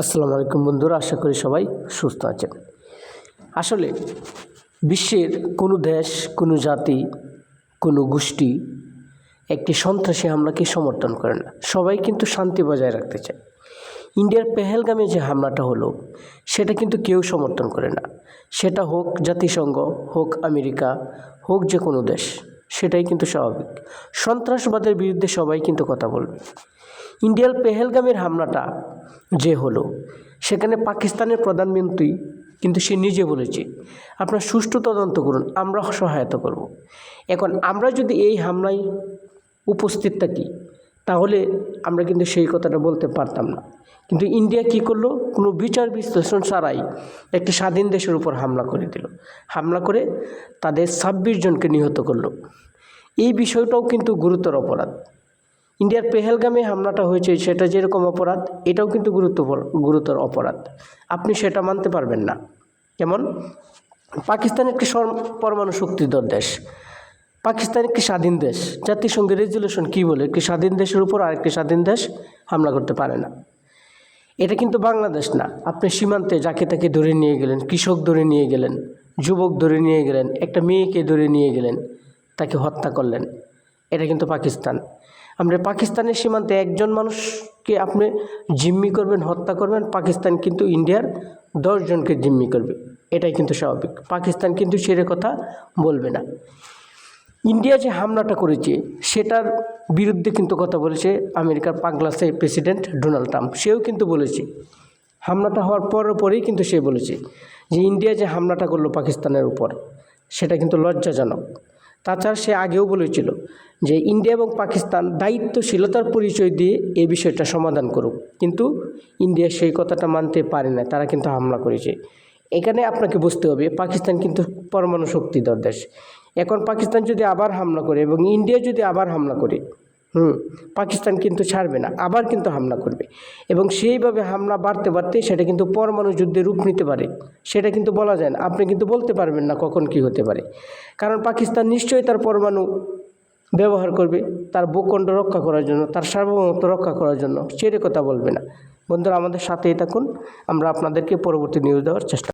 আসসালামু আলাইকুম বন্ধুরা, আশা করি সবাই সুস্থ আছেন। আসলে বিশ্বের কোনো দেশ, কোনো জাতি, কোনো গোষ্ঠী একটি সন্ত্রাসী হামলাকে সমর্থন করে না। সবাই কিন্তু শান্তি বজায় রাখতে চায়। ইন্ডিয়ার পেহেলগামে যে হামলাটা হলো, সেটা কিন্তু কেউ সমর্থন করে না। সেটা হোক জাতিসংঘ, হোক আমেরিকা, হোক যে কোনো দেশ। সেটাই কিন্তু স্বাভাবিক। সন্ত্রাসবাদের বিরুদ্ধে সবাই কিন্তু কথা বলবে। ইন্ডিয়ার পেহেলগামের হামলাটা যে হলো, সেখানে পাকিস্তানের প্রধানমন্ত্রী কিন্তু সে নিজে বলেছে, আপনার সুষ্ঠু তদন্ত করুন, আমরা সহায়তা করব। এখন আমরা যদি এই হামলায় উপস্থিত থাকি, তাহলে আমরা কিন্তু সেই কথাটা বলতে পারতাম না। কিন্তু ইন্ডিয়া কি করল? কোনো বিচার বিশ্লেষণ ছাড়াই একটি স্বাধীন দেশের উপর হামলা করে দিল। হামলা করে তাদের ছাব্বিশ জনকে নিহত করল। এই বিষয়টাও কিন্তু গুরুতর অপরাধ। ইন্ডিয়ার পেহেলগামে হামলাটা হয়েছে, সেটা যেরকম অপরাধ, এটাও কিন্তু গুরুত্বপূর্ণ গুরুতর অপরাধ। আপনি সেটা মানতে পারবেন না। যেমন পাকিস্তান একটি পরমাণু শক্তিধর দেশ। পাকিস্তান একটি স্বাধীন দেশ। জাতিসংঘের রেজুলেশন কী বলে? একটি স্বাধীন দেশের উপর আরেকটি স্বাধীন দেশ হামলা করতে পারে না। এটা কিন্তু বাংলাদেশ না। আপনি সীমান্তে যাকে তাকে ধরে নিয়ে গেলেন, কৃষক ধরে নিয়ে গেলেন, যুবক ধরে নিয়ে গেলেন, একটা মেয়েকে ধরে নিয়ে গেলেন তাকে হত্যা করলেন। এটা কিন্তু পাকিস্তান। আমরা পাকিস্তানের সীমান্তে একজন মানুষকে আপনি জিম্মি করবেন, হত্যা করবেন, পাকিস্তান কিন্তু ইন্ডিয়ার দশজনকে জিম্মি করবে। এটাই কিন্তু স্বাভাবিক। পাকিস্তান কিন্তু সেরে কথা বলবে না। ইন্ডিয়া যে হামলাটা করেছে, সেটার বিরুদ্ধে কিন্তু কথা বলেছে আমেরিকার পাগলাসের প্রেসিডেন্ট ডোনাল্ড ট্রাম্প। সেও কিন্তু বলেছে। হামলাটা হওয়ার পর পরেই কিন্তু সে বলেছে যে, ইন্ডিয়া যে হামলাটা করল পাকিস্তানের উপর, সেটা কিন্তু লজ্জাজনক। তাছাড়া সে আগেও বলেছিল যে ইন্ডিয়া এবং পাকিস্তান দায়িত্বশীলতার পরিচয় দিয়ে এই বিষয়টা সমাধান করুক। কিন্তু ইন্ডিয়া সেই কথাটা মানতে পারে না, তারা কিন্তু হামলা করেছে। এখানে আপনাকে বুঝতে হবে, পাকিস্তান কিন্তু পরমাণু শক্তিধর দেশ। এখন পাকিস্তান যদি আবার হামলা করে এবং ইন্ডিয়া যদি আবার হামলা করে হুম, পাকিস্তান কিন্তু ছাড়বে না, আবার কিন্তু হামলা করবে। এবং সেইভাবে হামলা বাড়তে বাড়তে সেটা কিন্তু পরমাণু যুদ্ধে রূপ নিতে পারে। সেটা কিন্তু বলা যায় না, আপনি কিন্তু বলতে পারবেন না কখন কি হতে পারে। কারণ পাকিস্তান নিশ্চয়ই তার পরমাণু ব্যবহার করবে, তার ভূখণ্ড রক্ষা করার জন্য, তার সার্বভৌমত্ব রক্ষা করার জন্য ছেড়ে কথা বলবে না। বন্ধুরা, আমাদের সাথেই থাকুন, আমরা আপনাদেরকে পরবর্তী নিউজ দেওয়ার চেষ্টা